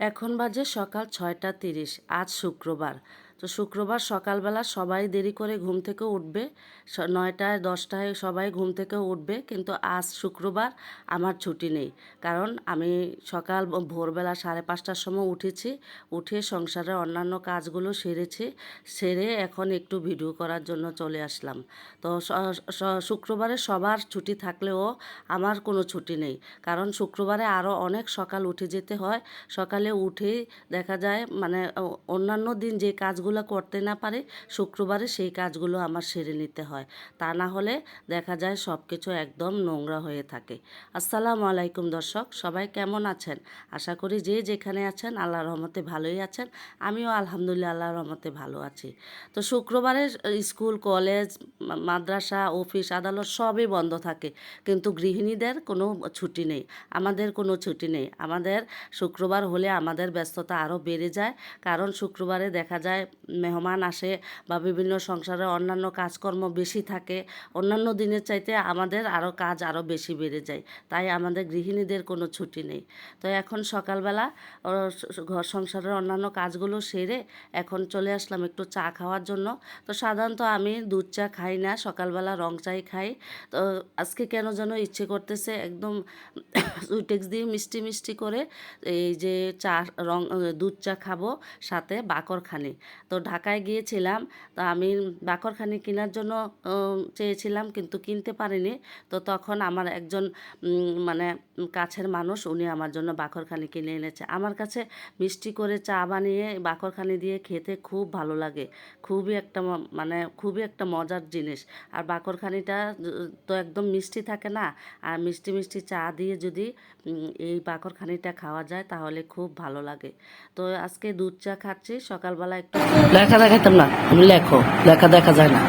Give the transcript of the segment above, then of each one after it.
এখন বাজে সকাল ছয়টা তিরিশ আজ শুক্রবার। তো শুক্রবার সকালবেলা সবাই দেরি করে ঘুম থেকে উঠবে। নয়টায়, দশটায় সবাই ঘুম থেকে উঠবে, কিন্তু আজ শুক্রবার আমার ছুটি নেই। কারণ আমি সকাল ভোরবেলা সাড়ে পাঁচটার সময় উঠেছি, উঠে সংসারের অন্যান্য কাজগুলো সেরেছি, সেরে এখন একটু ভিডিও করার জন্য চলে আসলাম। তো শুক্রবারে সবার ছুটি থাকলেও আমার কোনো ছুটি নেই। কারণ শুক্রবারে আরও অনেক সকাল উঠে যেতে হয়। সকালে উঠেই দেখা যায় মানে অন্যান্য দিন যে কাজগুলো করতে না পারে, শুক্রবারে সেই কাজগুলো আমার সেরে নিতে হয়। তা না হলে দেখা যায় সব কিছু একদম নোংরা হয়ে থাকে। আসসালামু আলাইকুম দর্শক, সবাই কেমন আছেন? আশা করি যে যেখানে আছেন আল্লাহর রহমতে ভালোই আছেন। আমিও আলহামদুলিল্লাহ আল্লাহর রহমতে ভালো আছি। তো শুক্রবারে স্কুল, কলেজ মাদ্রাসা, অফিস, আদালত সবই বন্ধ থাকে। কিন্তু গৃহিণীদের কোনো ছুটি নেই। আমাদের কোনো ছুটি নেই। আমাদের শুক্রবার হলে আমাদের ব্যস্ততা আরও বেড়ে যায়। কারণ শুক্রবারে দেখা যায় মেহমান আসে বা বিভিন্ন সংসারে অন্যান্য কাজকর্ম বেশি থাকে, অন্যান্য দিনের চাইতে আমাদের আরও কাজ আরও বেশি বেড়ে যায়, তাই আমাদের গৃহিণীদের কোনো ছুটি নেই। তো এখন সকালবেলা ঘর সংসারের অন্যান্য কাজগুলো সেরে এখন চলে আসলাম একটু চা খাওয়ার জন্য। তো সাধারণত আমি দুধ চা খাই না, সকালবেলা রং চাই খাই। তো আজকে কেন যেন ইচ্ছে করতেছে একদম সুইটেক্স দিয়ে মিষ্টি মিষ্টি করে এই যে চা রং দুধ চা খাব, সাথে বাকরখানি। তো ঢাকায় গিয়েছিলাম, তো আমি বাকরখানি কেনার জন্য চেয়েছিলাম কিন্তু কিনতে পারিনি। তো তখন আমার একজন মানে কাছের মানুষ উনি আমার জন্য বাকরখানি কিনে এনেছে। আমার কাছে মিষ্টি করে চা বানিয়ে বাকরখানি দিয়ে খেতে খুব ভালো লাগে। খুবই একটা মানে খুবই একটা মজার জিনিস। আর বাকরখানিটা তো একদম মিষ্টি থাকে না। আর মিষ্টি মিষ্টি চা দিয়ে যদি এই বাকরখানিটা খাওয়া যায় তাহলে খুব ভালো লাগে। তো আজকে দুধ চা খাচ্ছি, সকালবেলা একটু লেখা দেখাতাম না, তুমি লেখো, লেখা দেখা যায় না।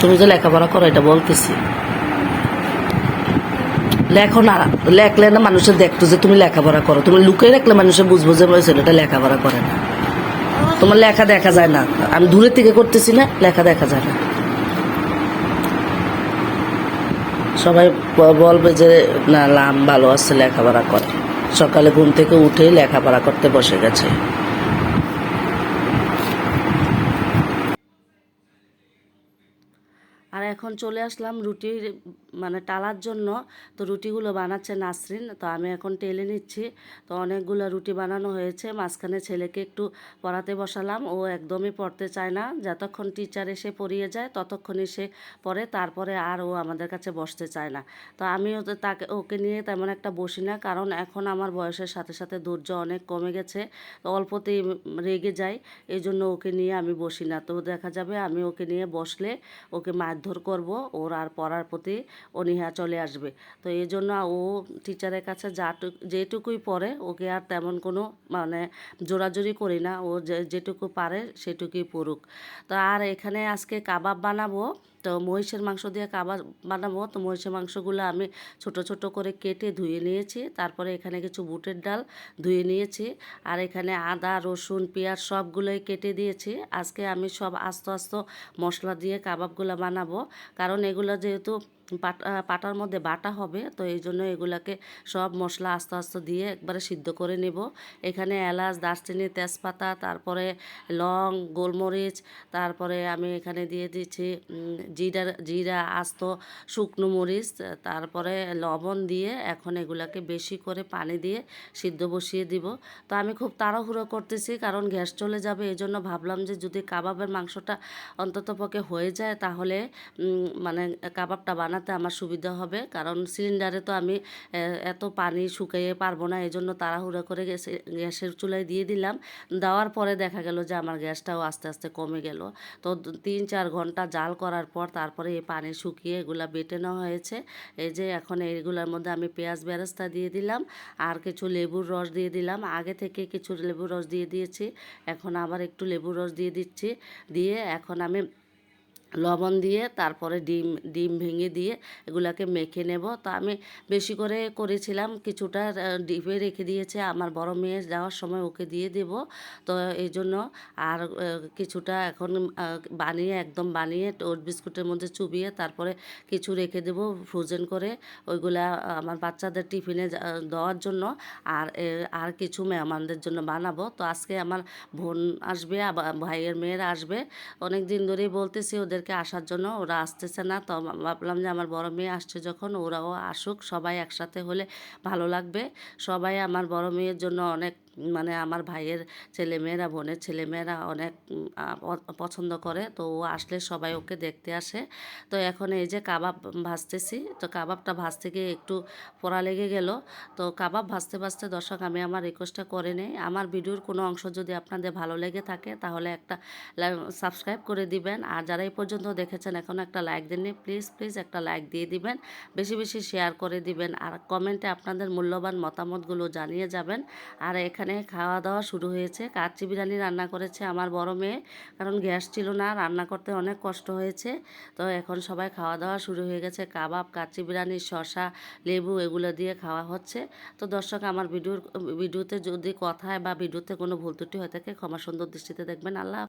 তুমি যে লেখাপড়া করো, এটা বলতেছি। লেখো না, লেখলে না মানুষের দেখতো যে তুমি লেখাপড়া করো। তুমি লুকিয়ে রাখলে মানুষে বুঝব যে ছেলেটা লেখাপড়া করে না। তোমার লেখা দেখা যায় না। আমি দূরের থেকে করতেছি না, লেখা দেখা যায় না। সবাই বলবে যে, না, লাম ভালো আছে লেখাপড়া করে। সকালে ঘুম থেকে উঠে লেখাপড়া করতে বসে গেছে আর এখন চলে আসলাম রুটির মানে টালার জন্য। তো রুটিগুলো বানাচ্ছে নাসরিন, তো আমি এখন টেলে নিচ্ছি। তো অনেকগুলো রুটি বানানো হয়েছে, মাঝখানে ছেলেকে একটু পড়াতে বসালাম। ও একদমই পড়তে চায় না। যতক্ষণ টিচার এসে পড়িয়ে যায়, ততক্ষণই সে পড়ে। তারপরে আর ও আমাদের কাছে বসতে চায় না। তো আমিও তাকে, ওকে নিয়ে তেমন একটা বসি না, কারণ এখন আমার বয়সের সাথে সাথে ধৈর্য অনেক কমে গেছে। অল্পতেই রেগে যায় এই জন্য ওকে নিয়ে আমি বসি না। তো দেখা যাবে আমি ওকে নিয়ে বসলে ওকে মারধর করব, ওর আর পড়ার প্রতি অনীহা চলে আসবে। তো এই জন্য ও টিচারের কাছে যা যেটুকুই পড়ে, ওকে আর তেমন কোনো মানে জোরাজুরি করি না। ও যেটুকু পারে সেটুকুই পড়ুক। তো আর এখানে আজকে কাবাব বানাবো। তো মহিষের মাংস দিয়ে কাবার বানাবো। তো মহিষের মাংসগুলো আমি ছোট ছোট করে কেটে ধুয়ে নিয়েছি। তারপরে এখানে কিছু বুটের ডাল ধুয়ে নিয়েছি। আর এখানে আদা, রসুন, পেঁয়াজ সবগুলোই কেটে দিয়েছি। আজকে আমি সব আস্ত আস্ত মশলা দিয়ে কাবাবগুলো বানাবো। কারণ এগুলো যেহেতু পাটা পাটার মধ্যে বাটা হবে। তো এই জন্য এগুলাকে সব মশলা আস্তে আস্তে দিয়ে একবারে সিদ্ধ করে নেব। এখানে এলাচ, দারচিনি, তেজপাতা, তারপরে লং, গোলমরিচ, তারপরে আমি এখানে দিয়ে দিচ্ছি জিরা জিরা, আস্ত, শুকনো মরিচ, তারপরে লবণ দিয়ে এখন এগুলাকে বেশি করে পানি দিয়ে সিদ্ধ বসিয়ে দিব। তো আমি খুব তাড়াহুড়ো করতেছি কারণ গ্যাস চলে যাবে, এই জন্য ভাবলাম যে যদি কাবাবের মাংসটা অন্তত পক্ষে হয়ে যায় তাহলে মানে কাবাবটা বানাতে আমার সুবিধা হবে। কারণ সিলিন্ডারে তো আমি এত পানি শুকিয়ে পারব না এই জন্য তাড়াহুড়ো করে গ্যাসে, গ্যাসের চুলায় দিয়ে দিলাম। দেওয়ার পরে দেখা গেল যে আমার গ্যাসটাও আস্তে আস্তে কমে গেল। তো তিন, চার ঘণ্টা জাল করার পর তারপরে এই পানি শুকিয়ে এগুলা বেটে নেওয়া হয়েছে। এই যে এখন এইগুলোর মধ্যে আমি পেঁয়াজ বেরেস্তা দিয়ে দিলাম, আর কিছু লেবুর রস দিয়ে দিলাম। আগে থেকে কিছু লেবুর রস দিয়ে দিয়েছি, এখন আবার একটু লেবুর রস দিয়ে দিচ্ছি। দিয়ে এখন আমি লবণ দিয়ে, তারপরে ডিম ডিম ভেঙে দিয়ে এগুলাকে মেখে নেব। তো আমি বেশি করে করেছিলাম, কিছুটা ডিপে রেখে দিয়েছে। আমার বড় মেয়ে যাওয়ার সময় ওকে দিয়ে দেব। তো এই জন্য আর কিছুটা এখন বানিয়ে, একদম বানিয়ে ওর বিস্কুটের মধ্যে চুবিয়ে তারপরে কিছু রেখে দেব ফ্রোজেন করে। ওইগুলা আমার বাচ্চাদের টিফিনে দেওয়ার জন্য আর আর কিছু মেহমানদের জন্য বানাবো। তো আজকে আমার বোন আসবে ভাইয়ের মেয়েরা আসবে। অনেক দিন ধরেই বলতেছি ওদেরকে আসার জন্য ওরা আসতেছে না। তো ভাবলাম যে আমার বড় মেয়ে আসছে যখন ওরাও আসুক, সবাই একসাথে হলে ভালো লাগবে। সবাই আমার বড় মেয়ের জন্য অনেক মানে আমার ভাইয়ের ছেলেমেয়েরা, বোনের ছেলেমেয়েরা অনেক পছন্দ করে। তো ও আসলে সবাই ওকে দেখতে আসে। তো এখন এই যে কাবাব ভাজতেছি, তো কাবাবটা ভাজতে গিয়ে একটু পোড়া লেগে গেল। তো কাবাব ভাজতে ভাজতে দর্শক, আমি আমার রিকোয়েস্টটা করে নেই। আমার ভিডিওর কোনো অংশ যদি আপনাদের ভালো লেগে থাকে, তাহলে একটা সাবস্ক্রাইব করে দিবেন। আর যারা এই পর্যন্ত দেখেছেন, এখন একটা লাইক দেননি প্লিজ প্লিজ একটা লাইক দিয়ে দিবেন। বেশি বেশি শেয়ার করে দিবেন। আর কমেন্টে আপনাদের মূল্যবান মতামতগুলো জানিয়ে যাবেন। আর এখানে খাওয়া দাওয়া শুরু হয়েছে। কাচ্চি বিরিয়ানি রান্না করেছে আমার বড় মেয়ে। কারণ গ্যাস ছিল না, রান্না করতে অনেক কষ্ট হয়েছে। তো এখন সবাই খাওয়া দাওয়া শুরু হয়ে গেছে। কাবাব, কাচ্চি বিরিয়ানি শশা লেবু এগুলো দিয়ে খাওয়া হচ্ছে। তো দর্শক, আমার ভিডিওর, ভিডিওতে যদি কথায় বা ভিডিওতে কোনো ভুল ত্রুটি হয়ে থাকে, ক্ষমা সুন্দর দৃষ্টিতে দেখবেন। আল্লাহ